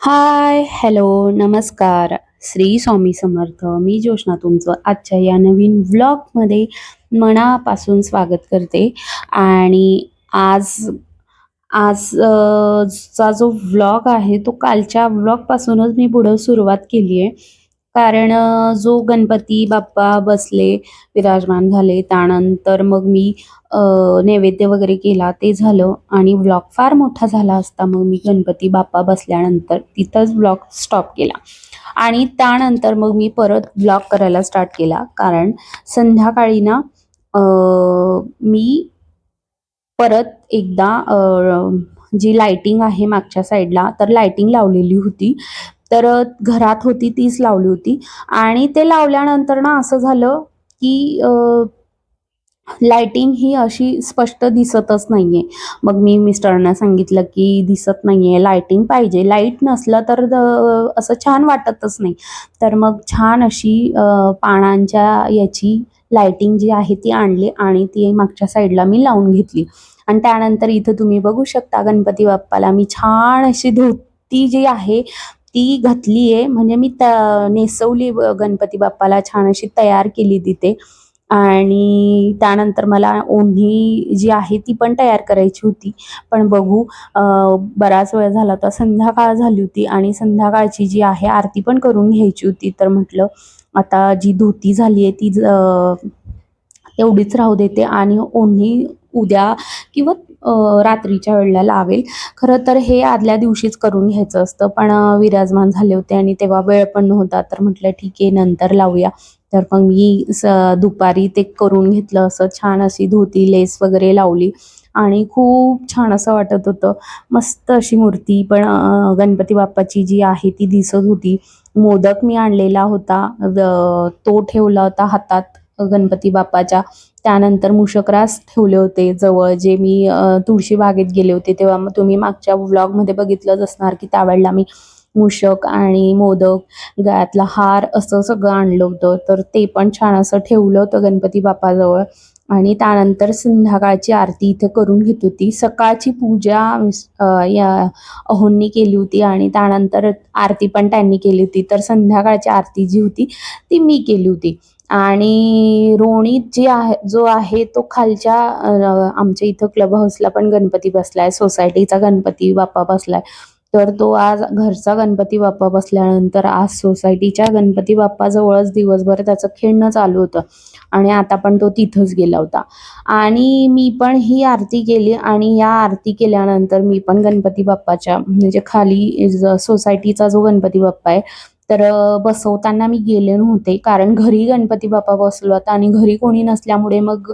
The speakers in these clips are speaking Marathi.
हाय हॅलो नमस्कार. श्री स्वामी समर्थ मी जोशना तुमचं आजच्या या नवीन व्लॉगमध्ये मनापासून स्वागत करते. आणि आज आज चा जो व्लॉग आहे तो कालच्या व्लॉगपासूनच मी पुढं सुरुवात केली आहे कारण जो गणपती बाप्पा बसले विराजमान झाले त्यानंतर मग मी नैवेद्य वगैरे केला ते झालं आणि ब्लॉग फार मोठा झाला असता मग मी गणपती बाप्पा बसल्यानंतर तिथंच ब्लॉक स्टॉप केला. आणि त्यानंतर मग मी परत ब्लॉक करायला स्टार्ट केला. कारण संध्याकाळी ना मी परत एकदा जी लाइटिंग आहे मागच्या साईडला तर लाइटिंग लावलेली होती. तर घरात होती तीच लावली होती. आणि ते लावल्यानंतर ना असं झालं की लाइटिंग ही अशी स्पष्ट दिसतच नाहीये. मग मी मिस्टरांना सांगितलं की दिसत नाहीये लाइटिंग पाहिजे. लाइट नसलं तर असं छान वाटतच नाही. तर मग छान अशी पानांच्या याची लाइटिंग जी आहे ती आणली आणि ती मागच्या साईडला मी लावून घेतली. आणि त्यानंतर इथं तुम्ही बघू शकता गणपती बाप्पाला मी छान अशी धोती जी आहे ती घातली आहे म्हणजे मी त नेसवली गणपती बाप्पाला छान अशी तयार केली तिथे. आणि त्यानंतर मला ओढणी जी आहे ती पण तयार करायची होती. पण बघू बराच वेळ झाला होता. संध्याकाळ झाली होती आणि संध्याकाळची जी आहे आरती पण करून घ्यायची होती. तर म्हटलं आता जी धोती झाली आहे ती एवढीच राहू देते. आणि ओढणी उद्या किंवा रात्रीच्या वेळेला लावेल. खरं तर हे आदल्या दिवशीच करून घ्यायचं असतं. पण विराजमान झाले होते आणि तेव्हा वेळ पण नव्हता. तर म्हटलं ठीक आहे नंतर लावूया. तर मग मी स दुपारी ते करून घेतलं असं. छान अशी धोती लेस वगैरे लावली. आणि खूप छान असं वाटत होतं. मस्त अशी मूर्ती. पण गणपती बाप्पाची जी आहे ती दिसत होती. मोदक मी आणलेला होता. तो ठेवला होता हातात गणपती बाप्पाच्या. त्यानंतर मुशकरास ठेवले होते जवळ जे मी तुळशी बागेत गेले होते. तेव्हा मग तुम्ही मागच्या व्लॉगमध्ये बघितलंच असणार की त्यावेळेला मी मूषक आणि मोदक गळ्यातला हार असं सगळं आणलं होतं. तर ते पण छान असं ठेवलं होतं गणपती बाप्पाजवळ. आणि त्यानंतर संध्याकाळची आरती इथे करून घेत होती. सकाळची पूजा या अहोंनी केली होती आणि त्यानंतर आरती पण त्यांनी केली होती. तर संध्याकाळची आरती जी होती ती मी केली होती. आणि रोणीत जी आहे जो आहे तो खालच्या आमच्या इथं क्लब हाऊसला पण गणपती बसलाय सोसायटीचा गणपती बाप्पा बसलाय. तर तो आज घरचा गणपती बाप्पा बसल्यानंतर आज सोसायटीच्या गणपती बाप्पाजवळच दिवसभर त्याचं खेळणं चालू होतं. आणि आता पण तो तिथंच गेला होता. आणि मी पण ही आरती केली आणि या आरती केल्यानंतर मी पण गणपती बाप्पाच्या म्हणजे खाली सोसायटीचा जो गणपती बाप्पा आहे तर बसवताना मी गेले नव्हते. कारण घरी गणपती बाप्पा बसलो होता आणि घरी कोणी नसल्यामुळे मग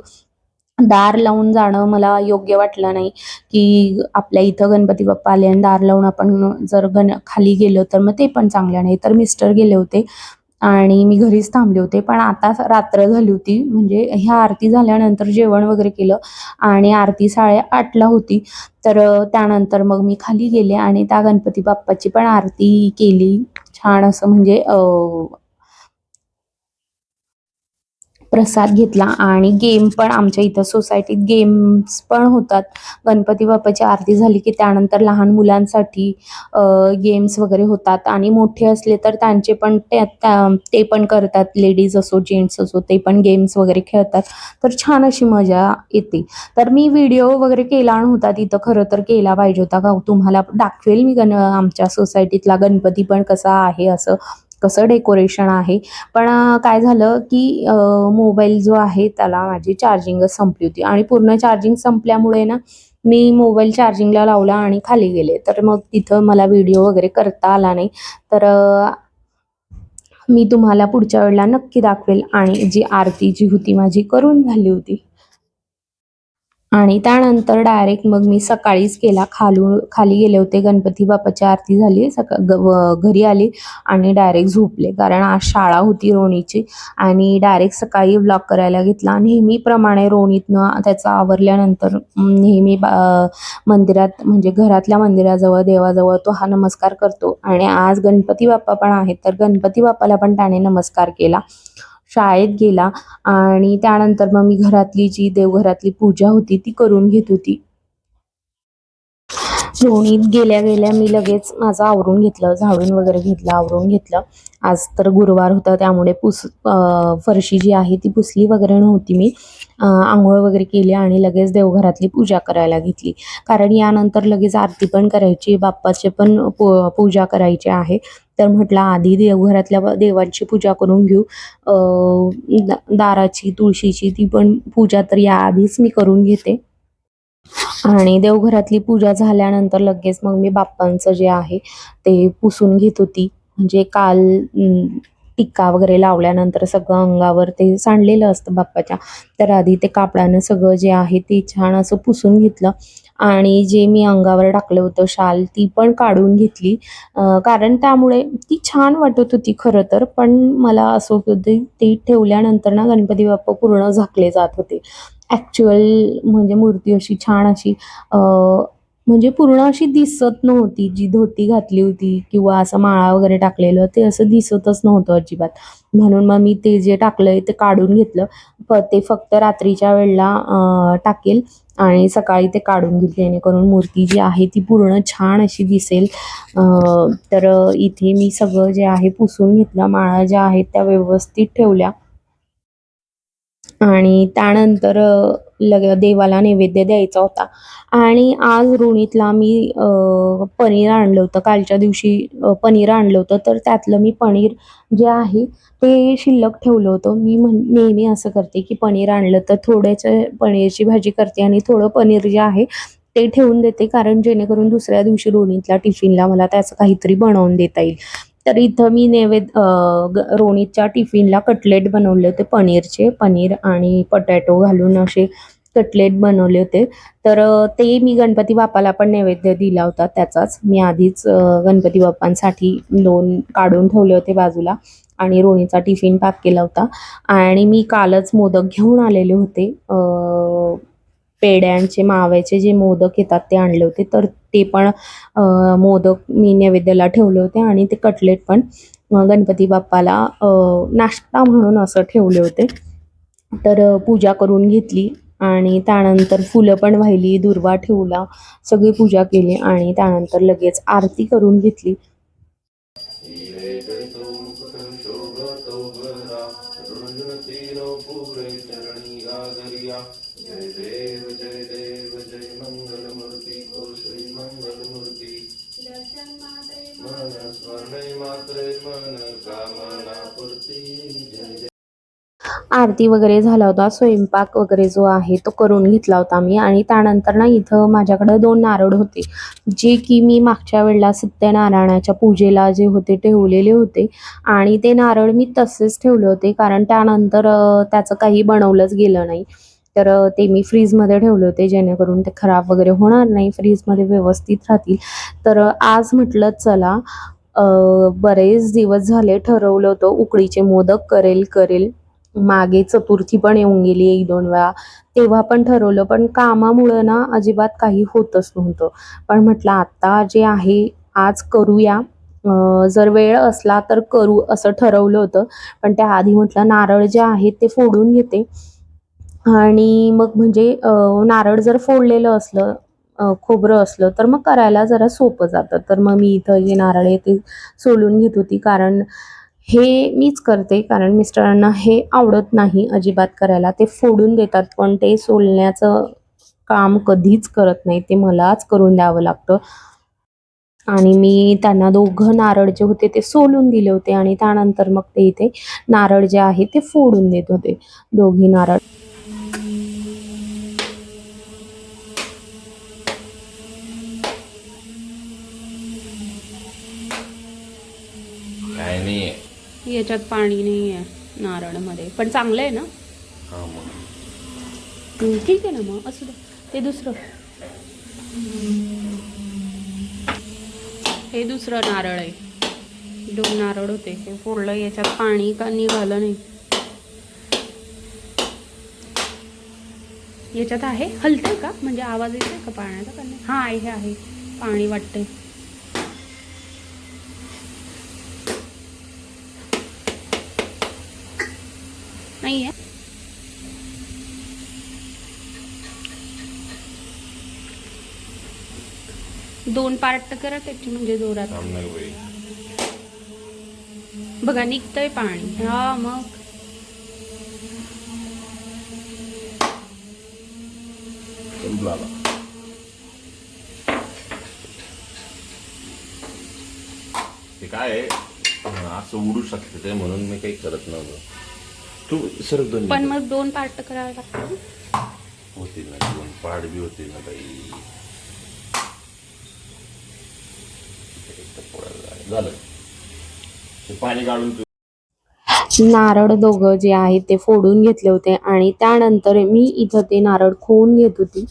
दार लावून जाणं मला योग्य वाटलं नाही की आपल्या इथं गणपती बाप्पा आले आणि दार लावून आपण जर गण खाली गेलो तर मग ते पण चांगलं नाही. तर मिस्टर गेले होते आणि मी घरीच थांबले होते. पण आता रात्र झाली होती. म्हणजे ह्या आरती झाल्यानंतर जेवण वगैरे केलं आणि आरती साडेआठला होती. तर त्यानंतर मग मी खाली गेले आणि त्या गणपती बाप्पाची पण आरती केली. छान असं म्हणजे अ, प्रसाद घेतला आणि गेम पण आमच्या इथं सोसायटीत गेम्स पण होतात. गणपती बाप्पाची आरती झाली की त्यानंतर लहान मुलांसाठी गेम्स वगैरे होतात आणि मोठे असले तर त्यांचे पण ते त्या- ते पण करतात. लेडीज असो जेंट्स असो ते पण गेम्स वगैरे खेळतात. तर छान अशी मजा येते. तर मी व्हिडिओ वगैरे केला नव्हता तिथं. खरं तर केला पाहिजे होता. का तुम्हाला दाखवेल मी गण आमच्या सोसायटीतला गणपती पण कसा आहे असं. कसं डेकोरेशन आहे. पण काय झालं की मोबाईल जो आहे त्याला माझी चार्जिंगच संपली होती. आणि पूर्ण चार्जिंग संपल्यामुळे ना मी मोबाईल चार्जिंगला लावला आणि खाली गेले. तर मग तिथं मला व्हिडिओ वगैरे करता आला नाही. तर मी तुम्हाला पुढच्या वेळेला नक्की दाखवेल आणि जी आरती जी होती माझी करून झाली होती. आणि त्यानंतर डायरेक्ट मग मी सकाळीच केला. खालून खाली गेले होते गणपती बाप्पाची आरती झाली. सका घरी आली आणि डायरेक्ट झोपले. कारण आज शाळा होती रोणीची आणि डायरेक्ट सकाळी व्लॉग करायला घेतला. नेहमीप्रमाणे रोणीतनं त्याचं आवरल्यानंतर नेहमी मंदिरात म्हणजे घरातल्या मंदिराजवळ देवाजवळ तो हा नमस्कार करतो. आणि आज गणपती बाप्पा पण आहेत. तर गणपती बाप्पाला पण त्याने नमस्कार केला. शाळेत गेला आणि त्यानंतर मग मी घरातली जी देवघरातली पूजा होती ती करून घेत होती. रोणीत गेल्या गेल्या मी लगेच माझं आवरून घेतलं झाडून वगैरे घेतलं आवरून घेतलं. आज तर गुरुवार होता त्यामुळे पुस फरशी जी आहे ती पुसली वगैरे नव्हती मी. आंघोळ वगैरे केली आणि लगेच देवघरातली पूजा करायला घेतली. कारण यानंतर लगेच आरती पण करायची बाप्पाचे पण पू पूजा करायची आहे. तर म्हटलं आधी देवघरातल्या देवांची पूजा करून घेऊ. दाराची तुळशीची ती पण पूजा तर याआधीच मी करून घेते. आणि देवघरातली पूजा झाल्यानंतर लगेच मग मी बाप्पांचं जे आहे ते पुसून घेत होती. म्हणजे काल टिक्का वगैरे लावल्यानंतर सगळं अंगावर ते सांडलेलं असतं बाप्पाच्या. तर आधी ते कापडानं सगळं जे आहे ते छान असं पुसून घेतलं. आणि जे मी अंगावर टाकलं होतं शाल ती पण काढून घेतली. कारण त्यामुळे ती छान वाटत होती खरं तर पण मला असं होतं ते ती ठेवल्यानंतर ना गणपती बाप्पा पूर्ण झाकले जात होते. ॲक्च्युअल म्हणजे मूर्ती अशी छान अशी म्हणजे पूर्ण अशी दिसत नव्हती. जी धोती घातली होती किंवा असं माळा वगैरे टाकलेलं ते असं दिसतच नव्हतं अजिबात. म्हणून मग मी ते जे टाकलंय ते काढून घेतलं. प ते फक्त रात्रीच्या वेळेला टाकेल आणि सकाळी ते काढून घेतले जेणेकरून मूर्ती जी आहे ती पूर्ण छान अशी दिसेल. तर इथे मी सगळं जे आहे पुसून घेतलं. माळा ज्या आहेत त्या व्यवस्थित ठेवल्या. आणि त्यानंतर लग देवाला नैवेद्य द्यायचा होता. आणि आज रोणीतला मी पनीर आणलं होतं. कालच्या दिवशी पनीर आणलं होतं. तर त्यातलं मी पनीर जे आहे ते शिल्लक ठेवलं होतं. मी म्हण नेहमी असं करते की पनीर आणलं तर थोड्याच्या पनीरची भाजी करते आणि थोडं पनीर जे आहे ते ठेवून देते. कारण जेणेकरून दुसऱ्या दिवशी रोणीतला टिफिनला मला त्याचं काहीतरी बनवून देता येईल. तर इथं मी नैवेद्य अ, रोणीच्या टिफिनला कटलेट बनवले होते पनीरचे. पनीर आणि पटॅटो घालून असे कटलेट बनवले होते. तर ते मी गणपती बाप्पाला पण नैवेद्य दिला होता. त्याचाच मी आधीच गणपती बाप्पांसाठी दोन काढून ठेवले होते बाजूला आणि रोणीचा टिफिन पॅक केला होता. आणि मी कालच मोदक घेऊन आलेले होते. पेड्यांचे माव्याचे जे मोदक येतात ते आणले होते. तर ते पण मोदक मी नैवेद्याला ठेवले होते आणि ते कटलेट पण गणपती बाप्पाला नाश्ता म्हणून असं ठेवले होते. तर पूजा करून घेतली आणि त्यानंतर फुलं पण वाहिली दुर्वा ठेवला सगळी पूजा केली आणि त्यानंतर लगेच आरती करून घेतली. आरती वगैरे झाला होता स्वयंपाक वगैरे जो आहे तो करून घेतला होता मी आणि त्यानंतर ना इथं माझ्याकडे दोन नारळ होते जे की मी मागच्या वेळेला सत्यनारायणाच्या पूजेला जे होते ठेवलेले होते आणि ते नारळ मी तसेच ठेवले होते कारण त्यानंतर त्याचं काही बनवलंच गेलं नाही. तर ते मी फ्रीजमध्ये ठेवले होते जेणेकरून ते खराब वगैरे होणार नाही फ्रीजमध्ये व्यवस्थित राहतील. तर आज म्हटलं चला बरेच दिवस झाले ठरवलं होतं उकडीचे मोदक करेल करेल. मागे चतुर्थी पण येऊन गेली एक दोन वेळा. तेव्हा पण ठरवलं पण कामामुळं ना अजिबात काही होतच नव्हतं. पण म्हटलं आता जे आहे आज करूया. जर वेळ असला तर करू असं ठरवलं होतं. पण त्या आधी म्हटलं नारळ जे आहेत ते फोडून घेते. आणि मग म्हणजे नारळ जर फोडलेलं असलं खोबरं असलं तर मग करायला जरा सोपं जातं. तर मग मी इथं जे नारळ आहे ते सोलून घेत होती. कारण हे मीच करते. कारण मिस्टरांना हे आवडत नाही अजिबात करायला. ते फोडून देतात. पण ते सोलण्याचं काम कधीच करत नाही. ते मलाच करून द्यावं लागतं. आणि मी त्यांना दोघं नारळ जे होते ते सोलून दिले होते. आणि त्यानंतर मग ते इथे नारळ जे आहे ते फोडून देत होते. दोघी नारळ. याच्यात पाणी नाही आहे नारळमध्ये. पण चांगलं आहे ना? ठीक आहे ना मग असू दे. ते दुसरं. हे दुसरं नारळ आहे. दोन नारळ होते. हे फोडलं याच्यात पाणी का निघालं नाही. याच्यात आहे? हलतंय का? म्हणजे आवाज येतोय का पाण्याचा? का नाही हा आहे आहे. पाणी वाटतंय नाही आहे दोन पार्ट करा त्याची म्हणजे जोरात. बाई बघा निघतंय पाणी. हा मग. संपला. ते काय आहे? असं उडू शकते ते म्हणून मी काही करत नव्हतं. तू सर दोन पण. मग दोन पार्ट करावे लागतात होतील ना दोन पाड बी होतील ना बाई एक तर पोळा झालं. ते पाणी काढून नारळ दोघं जे आहेत ते फोडून घेतले होते आणि त्यानंतर मी इथं ते नारळ खोवून घेत होती.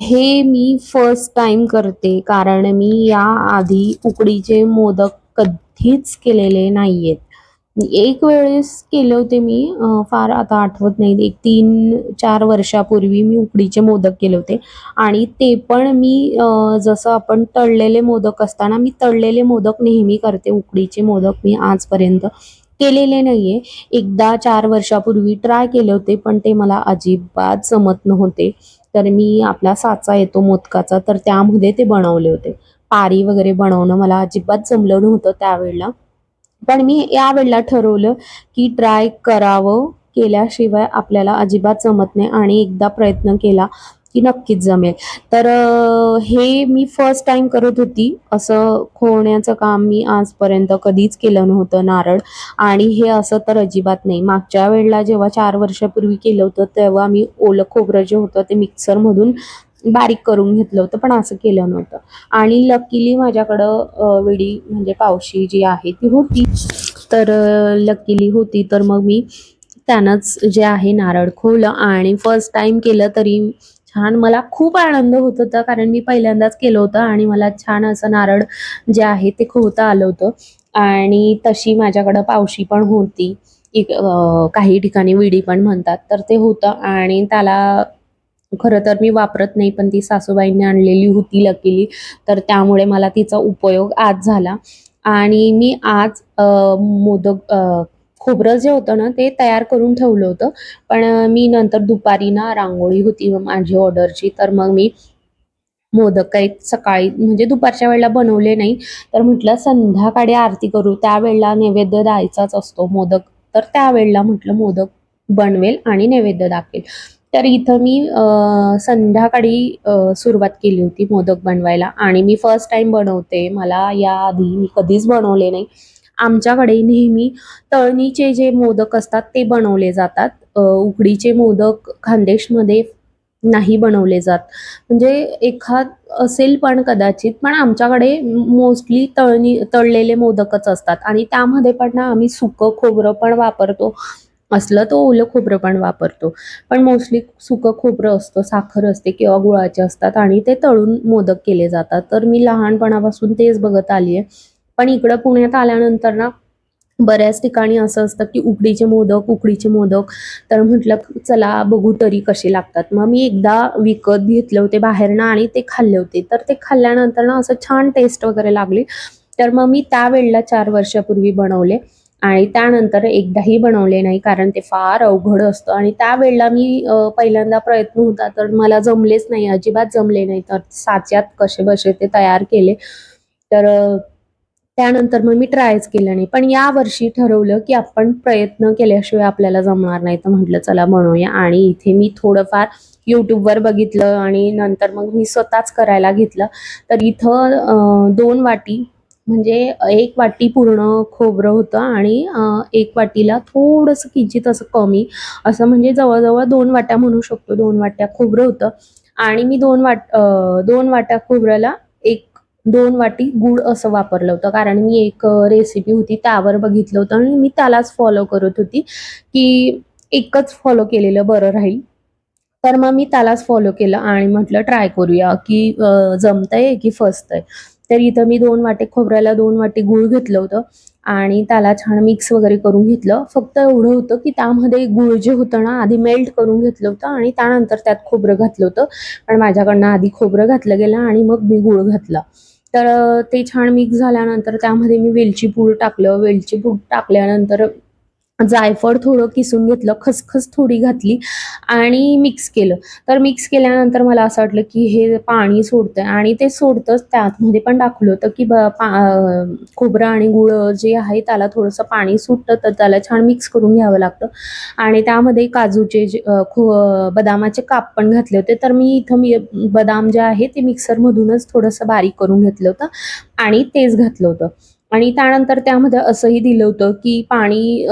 हे मी फर्स्ट टाइम करते कारण मी या आधी उकडीचे मोदक कधीच केलेले नाहीयेत. एक वेळेस केले होते मी फार आता आठवत नाही. एक तीन चार वर्षापूर्वी मी उकडीचे मोदक केले होते. आणि ते पण मी जसं आपण तळलेले मोदक असताना मी तळलेले मोदक नेहमी करते. उकडीचे मोदक मी आजपर्यंत केलेले नाहीये. एकदा चार वर्षापूर्वी ट्राय केले होते पण ते मला अजिबात जमत नव्हते. तर मी आपला साचा येतो मोदकाचा तर त्यामध्ये ते बनवले होते. पारी वगैरे बनवणं मला अजिबात जमलं नव्हतं त्यावेळेला. पण मी यावेळेला ठरवलं की ट्राय करावं केल्याशिवाय आपल्याला अजिबात जमत नाही आणि एकदा प्रयत्न केला की नक्कीच जमेल. तर हे मी फर्स्ट टाइम करत होती. असं खोवण्याचं काम मी आजपर्यंत कधीच केलं नव्हतं नारळ. आणि हे असं तर अजिबात नाही. मागच्या वेळेला जेव्हा चार वर्षापूर्वी केलं होतं तेव्हा मी ओलं खोबरं जे होतं ते मिक्सरमधून बारीक करून घेतलं होतं पण असं केलं नव्हतं. आणि लकीली माझ्याकडं विडी म्हणजे पावशी जी आहे ती होती. तर लकीली होती तर मग मी त्यानंच जे आहे नारळ खोवलं आणि फर्स्ट टाइम केलं तरी छान मला खूप आनंद होत होता कारण मी पहिल्यांदाच केलं होतं आणि मला छान असं नारळ जे आहे ते खोवता आलं होतं. आणि तशी माझ्याकडं पावशी पण होती. एक काही ठिकाणी विडी पण म्हणतात तर ते होतं. आणि त्याला खरं तर मी वापरत नाही पण ती सासूबाईंनी आणलेली होती लकीली तर त्यामुळे मला तिचा उपयोग आज झाला. आणि मी आज मोदक खोबरं जे होतं ना ते तयार करून ठेवलं होतं. पण मी नंतर दुपारी ना रांगोळी होती माझी ऑर्डरची तर मग मी मोदक काही सकाळी म्हणजे दुपारच्या वेळेला बनवले नाही. तर म्हटलं संध्याकाळी आरती करू. त्यावेळेला नैवेद्य द्यायचाच असतो मोदक. तर त्यावेळेला म्हटलं मोदक बनवेल आणि नैवेद्य दाखवेल. तर इथं मी संध्याकाळी सुरुवात केली होती मोदक बनवायला. आणि मी फर्स्ट टाइम बनवते. मला याआधी मी कधीच बनवले नाही. आमच्याकडे नेहमी तळणीचे जे मोदक असतात ते बनवले जातात. उकडीचे मोदक खानदेशमध्ये नाही बनवले जात. म्हणजे एखाद असेल पण कदाचित पण आमच्याकडे मोस्टली तळणी तळलेले मोदकच असतात. आणि त्यामध्ये पण ना आम्ही सुकं खोबरं पण वापरतो. असलं तर ओलं खोबरं पण वापरतो. पण मोस्टली सुकं खोबरं असतं साखर असते किंवा गुळाचे असतात आणि ते तळून मोदक केले जातात. तर मी लहानपणापासून तेच बघत आली आहे पण इकडं पुण्यात आल्यानंतर ना बऱ्याच ठिकाणी असं असतं की उकडीचे मोदक उकडीचे मोदक. तर म्हटलं चला बघू तरी कसे लागतात. मग मी एकदा विकत घेतले होते बाहेरनं आणि ते खाल्ले होते. तर ते खाल्ल्यानंतर ना असं छान टेस्ट वगैरे लागली. तर मग मी त्यावेळेला चार वर्षापूर्वी बनवले. आणि त्यानंतर एकदाही बनवले नाही कारण ते फार अवघड असतं. आणि त्यावेळेला मी पहिल्यांदा प्रयत्न होता तर मला जमलेच नाही अजिबात जमले नाही. तर साच्यात कसे बसे ते तयार केले. तर त्यानंतर मग मी ट्रायच केलं नाही. पण या वर्षी ठरवलं की आपण प्रयत्न केल्याशिवाय आपल्याला जमणार नाही. तर म्हटलं चला बनवूया. आणि इथे मी थोडंफार यूट्यूबवर बघितलं आणि नंतर मग मी स्वतःच करायला घेतलं. तर इथं दोन वाटी म्हणजे एक वाटी पूर्ण खोबरं होतं आणि एक वाटीला थोडंसं किंचित असं कमी असं म्हणजे जवळजवळ दोन वाट्या म्हणू शकतो दोन वाट्या खोबरं होतं. आणि मी दोन वाट दोन वाट्या खोबऱ्याला एक दोन वाटी गुळ असं वापरलं होतं. कारण मी एक रेसिपी होती त्यावर बघितलं होतं आणि मी त्यालाच फॉलो करत होती की एकच फॉलो केलेलं बरं राहील. तर मग मी त्यालाच फॉलो केलं आणि म्हटलं ट्राय करूया की जमतंय की फसतंय? तर इथं मी दोन वाटे खोबऱ्याला दोन वाटी गूळ घेतलं होतं आणि त्याला छान मिक्स वगैरे करून घेतलं. फक्त एवढं होतं की त्यामध्ये गूळ जे होतं ना आधी मेल्ट करून घेतलं होतं आणि त्यानंतर त्यात खोबरं घातलं होतं. पण माझ्याकडनं आधी खोबरं घातलं गेलं आणि मग मी गूळ घातला. तर ते छान मिक्स झाल्यानंतर त्यामध्ये मी वेलची पूड टाकलं. वेलची पूड टाकल्यानंतर जायफळ थोडं किसून घेतलं खसखस थोडी घातली आणि मिक्स केलं. तर मिक्स केल्यानंतर मला असं वाटलं की हे पाणी सोडतंय आणि ते सोडतंच त्यातमध्ये पण दाखवलं होतं की खोबरं आणि गुळ जे आहे त्याला थोडंसं पाणी सुटतं तर त्याला छान मिक्स करून घ्यावं लागतं. आणि त्यामध्ये काजूचे जे खो बदामाचे काप पण घातले होते. तर मी इथं मी बदाम जे आहे ते मिक्सरमधूनच थोडंसं बारीक करून घेतलं होतं आणि तेच घातलं होतं. आणि त्यानंतर त्यामध्ये असंही दिलं होतं की पाणी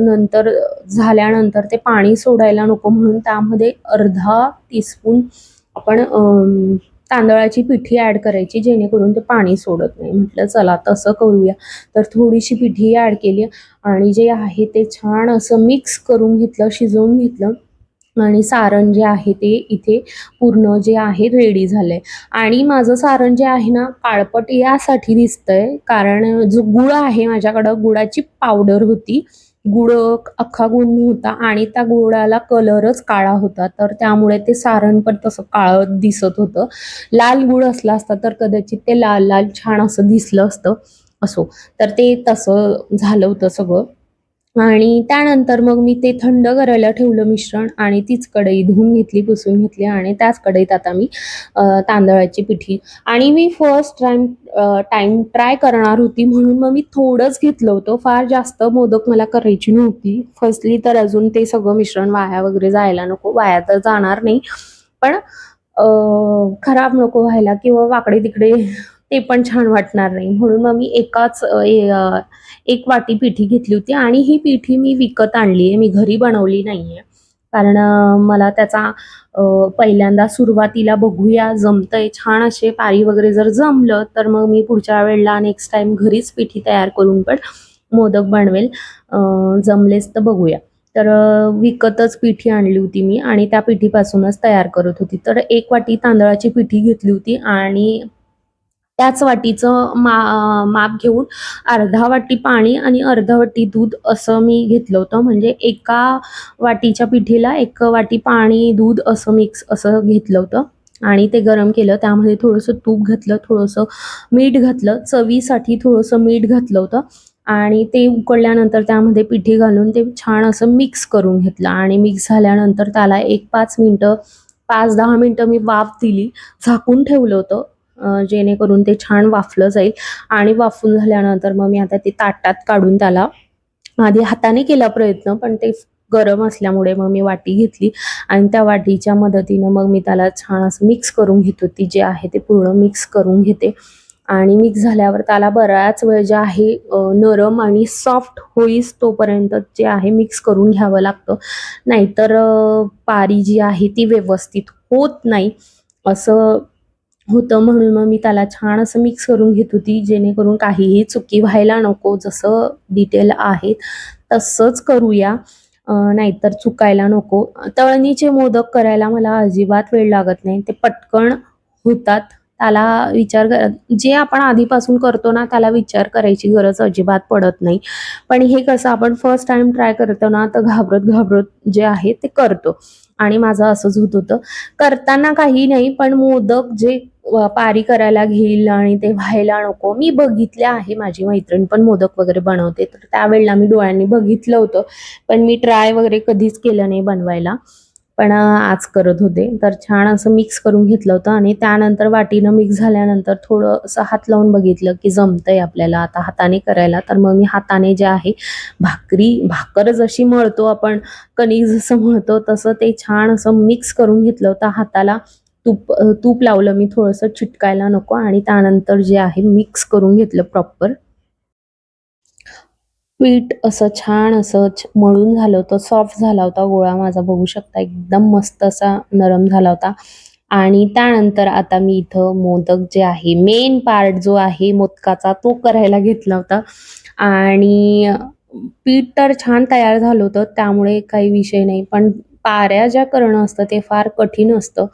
नंतर झाल्यानंतर ते पाणी सोडायला नको म्हणून त्यामध्ये अर्धा टीस्पून आपण तांदळाची पिठी ॲड करायची जेणेकरून ते पाणी सोडत नाही. म्हटलं चला तसं करूया. तर थोडीशी पिठी ॲड केली आणि जे आहे ते छान असं मिक्स करून घेतलं शिजवून घेतलं. आणि सारण जे आहे ते इथे पूर्ण जे आहे रेडी झालंय. आणि माझं सारण जे आहे ना काळपट यासाठी दिसतंय कारण जो गुळ आहे माझ्याकडं गुळाची पावडर होती. गुळ अख्खा गुण होता आणि त्या गुळाला कलरच काळा होता. तर त्यामुळे ते सारण पण तसं काळं दिसत होतं. लाल गुळ असला असता तर कदाचित ते लाल लाल छान असं दिसलं असतं. असो. तर ते तसं झालं होतं सगळं. आणि त्यानंतर मग मी ते थंड करायला ठेवलं मिश्रण आणि तीच कढई धुवून घेतली पुसून घेतली आणि त्याच कढईत आता मी तांदळाची पिठी. आणि मी फर्स्ट टाइम टाइम ट्राय करणार होती म्हणून मग मी थोडंच घेतलं होतं. फार जास्त मोदक मला करायची नव्हती. फर्स्टली तर अजून ते सगळं मिश्रण वाया वगैरे जायला नको. वाया तर जाणार नाही. पण खराब नको व्हायला किंवा वाकडे तिकडे ते पण छान वाटणार नाही. म्हणून मग मी एकाच एक वाटी पिठी घेतली होती आणि ही पिठी मी विकत आणली आहे. मी घरी बनवली नाही आहे कारण मला त्याचा पहिल्यांदा सुरुवातीला बघूया जमतंय छान असे पारी वगैरे जर जमलं तर मग मी पुढच्या वेळेला नेक्स्ट टाइम घरीच पिठी तयार करून पण मोदक बनवेल. जमलेच तर बघूया. तर विकतच पिठी आणली होती मी आणि त्या पिठीपासूनच तयार करत होती. तर एक वाटी तांदळाची पिठी घेतली होती आणि त्याच वाटीचं मा माप घेऊन अर्धा वाटी पाणी आणि अर्धा वाटी दूध असं मी घेतलं होतं. म्हणजे एका वाटीच्या पिठीला एक वाटी पाणी दूध असं मिक्स असं घेतलं होतं. आणि ते गरम केलं. त्यामध्ये थोडंसं तूप घातलं थोडंसं मीठ घातलं चवीसाठी थोडंसं मीठ घातलं होतं. आणि ते उकळल्यानंतर त्यामध्ये पिठी घालून ते छान असं मिक्स करून घेतलं. आणि मिक्स झाल्यानंतर त्याला एक पाच मिनटं पाच दहा मिनटं मी वाफ दिली झाकून ठेवलं होतं. जेणेकरून ते छान वाफलं जाईल. आणि वाफून झाल्यानंतर मग मी आता ते ताटात काढून त्याला आधी हाताने केला प्रयत्न पण ते गरम असल्यामुळे मग मी वाटी घेतली. आणि त्या वाटीच्या मदतीनं मग मी त्याला छान असं मिक्स करून घेत होती. जे आहे ते पूर्ण मिक्स करून घेते. आणि मिक्स झाल्यावर त्याला बराच वेळ जे आहे नरम आणि सॉफ्ट होईस तोपर्यंत जे आहे मिक्स करून घ्यावं लागतं. नाहीतर पारी जी आहे ती व्यवस्थित होत नाही. असं होतं म्हणून मग मी त्याला छान असं मिक्स करून घेत होती जेणेकरून काहीही चुकी व्हायला नको जसं डिटेल आहेत तसंच करूया. नाहीतर चुकायला नको. तळणीचे मोदक करायला मला अजिबात वेळ लागत नाही. ते पटकन होतात. त्याला विचार कर जे आपण आधीपासून करतो ना त्याला विचार करायची गरज अजिबात पडत नाही. पण हे कसं आपण फर्स्ट टाइम ट्राय करतो ना तर घाबरत घाबरत जे आहे ते करतो. आणि माझं असंच होत होतं. करताना काही नाही पण मोदक जे पारी करायला घेईल आणि ते व्हायला नको मी बघितले आहे. माझी मैत्रीण पण मोदक वगैरे बनवते तर त्यावेळेला मी डोळ्यांनी बघितलं होतं. पण मी ट्राय वगैरे कधीच केलं नाही बनवायला. पण आज करत होते. तर छान असं मिक्स करून घेतलं होतं आणि त्यानंतर वाटीनं मिक्स झाल्यानंतर थोडं असं हात लावून बघितलं की जमतंय आपल्याला आता हाताने करायला. तर मग मी हाताने जे आहे भाकरी भाकर जशी मळतो आपण कणिक जसं मळतो तसं ते छान असं मिक्स करून घेतलं होतं. हाताला तूप तूप लावलं मी थोडंसं चिटकायला नको आणि त्यानंतर जे आहे मिक्स करून घेतलं प्रॉपर पीठ असं छान असं छ- मळून झालं होतं सॉफ्ट झाला होता गोळा माझा बघू शकता एकदम मस्त असा नरम झाला होता. आणि त्यानंतर आता मी इथं मोदक जे आहे मेन पार्ट जो आहे मोदकाचा तो करायला घेतला होता. आणि पीठ तर छान तयार झालं होतं त्यामुळे काही विषय नाही. पण पाऱ्या ज्या करणं असतं ते फार कठीण असतं.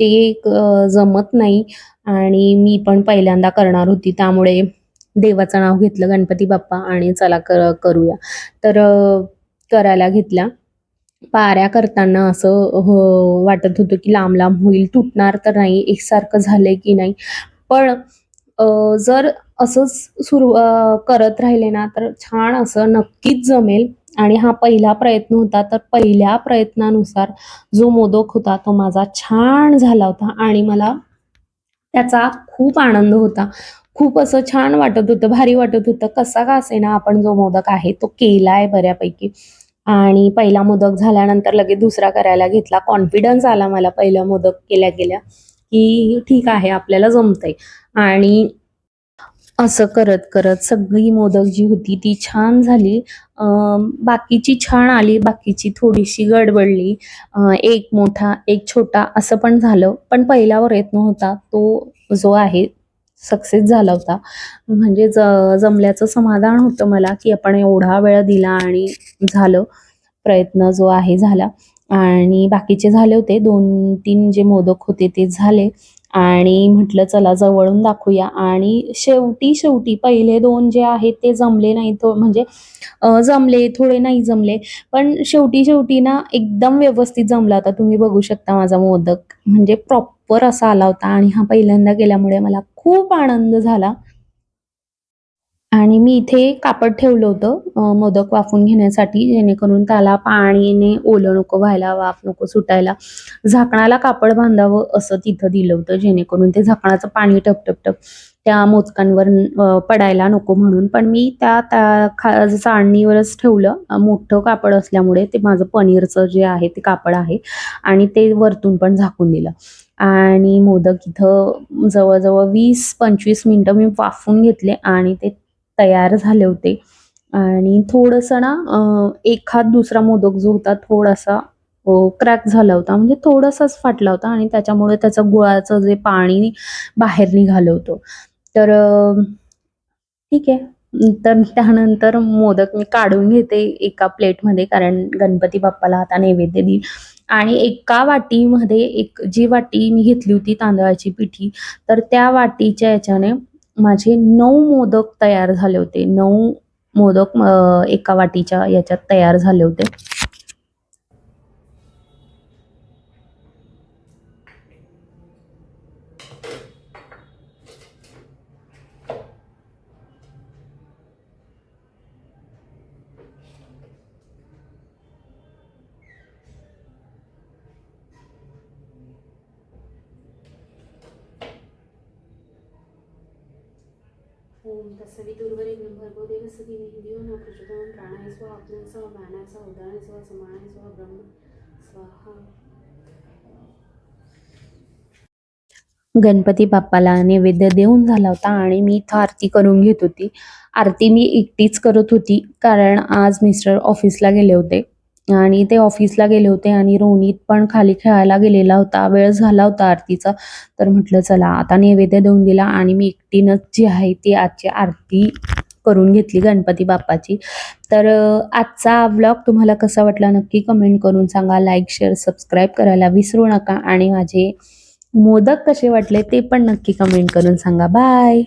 ते एक जमत नाही. आणि मी पण पहिल्यांदा करणार होती त्यामुळे देवाचं नाव घेतलं गणपती बाप्पा आणि चला कर करूया. तर करायला घेतल्या. पाऱ्या करताना असं हो वाटत होतं की लांब लांब होईल तुटणार तर नाही एकसारखं झालंय की नाही. पण जर असंच सुरू करत राहिले ना तर छान असं नक्कीच जमेल. आणि हा पहिला प्रयत्न होता तर पहिल्या प्रयत्नानुसार जो मोदक होता तो माझा छान झाला होता. आणि मला त्याचा खूप आनंद होता. खूप असं छान वाटत होतं भारी वाटत होतं कसा का असेना आपण जो मोदक आहे तो केला आहे बऱ्यापैकी. आणि पहिला मोदक झाल्यानंतर लगेच दुसरा करायला घेतला. कॉन्फिडन्स आला मला पहिला मोदक केल्या गेल्या की ठीक आहे आपल्याला जमतंय. आणि असं करत करत सगळी मोदक जी होती ती छान झाली. बाकीची छान आली बाकीची थोडीशी गडबडली. एक मोठा एक छोटा असं पण झालं. पण पहिला प्रयत्न होता तो जो आहे सक्सेस झाला होता. म्हणजे ज जमल्याचं समाधान होतं मला की आपण एवढा वेळ दिला आणि झालं. प्रयत्न जो आहे झाला. आणि बाकीचे झाले होते. दोन तीन जे मोदक होते ते झाले. आणि म्हटलं चला जवळून दाखवूया. आणि शेवटी शेवटी पहिले दोन जे आहेत ते जमले नाही तो म्हणजे जमले थोडे नाही जमले. पण शेवटी शेवटी ना एकदम व्यवस्थित जमला. होता तुम्ही बघू शकता माझा मोदक. म्हणजे प्रॉपर असा आला होता. आणि हा पहिल्यांदा गेल्यामुळे मला खूप आनंद झाला. आणि मी इथे कापड ठेवलं होतं मोदक वाफून घेण्यासाठी जेणेकरून त्याला पाणीने ओलं नको व्हायला वाफ नको सुटायला. झाकणाला कापड बांधावं असं तिथं दिलं होतं जेणेकरून ते झाकणाचं पाणी टप टप टप त्या मोदकांवर पडायला नको म्हणून. पण मी त्या त्या खा चाळणीवरच ठेवलं. मोठं कापड असल्यामुळे ते माझं पनीरचं जे आहे ते कापड आहे. आणि ते वरतून पण झाकून दिलं. आणि मोदक इथं जवळजवळ वीस पंचवीस मिनटं मी वाफून घेतले आणि ते तयार झाले होते. आणि थोडंसं ना एखाद दुसरा मोदक जो होता थोडासा क्रॅक झाला होता. म्हणजे थोडासाच फाटला होता आणि त्याच्यामुळे त्याचं गुळाचं जे पाणी बाहेर निघालं होतं. तर ठीक आहे. तर त्यानंतर मोदक मी काढून घेते एका प्लेटमध्ये कारण गणपती बाप्पाला आता नैवेद्य देईल. आणि एका वाटीमध्ये एक जी वाटी मी घेतली होती तांदळाची पिठी तर त्या वाटीच्या याच्याने माझे नऊ मोदक तयार झाले होते. नऊ मोदक एका वाटीच्या याच्यात तयार झाले होते. सवितुर्वरे तत्सवितुर्वरेण्यं सती देवस्य न प्रचोदयात् प्राणाय स्व अग्नये स्व बाणाय स्व उदाहरण स्व समानाय स्व ब्रह्म स्वाहा गणपती बाप्पाला नैवेद्य देऊन झाला होता आणि मी इथं आरती करून घेत होती. आरती मी एकटीच करत होती कारण आज मिस्टर ऑफिसला गेले होते. आणि ते ऑफिसला गेले होते आणि रोनित पण खाली खेळायला गेलेला होता. वेळ झाला होता आरतीचा. तर म्हटलं चला आता नैवेद्य देऊन दिला आणि मी एकटीनंच जी आहे ती आजची आरती करून घेतली गणपती बाप्पाची. तर आजचा व्लॉग तुम्हाला कसा वाटला नक्की कमेंट करून सांगा. लाईक शेअर सबस्क्राईब करायला विसरू नका. आणि माझे मोदक कसे वाटले ते पण नक्की कमेंट करून सांगा. बाय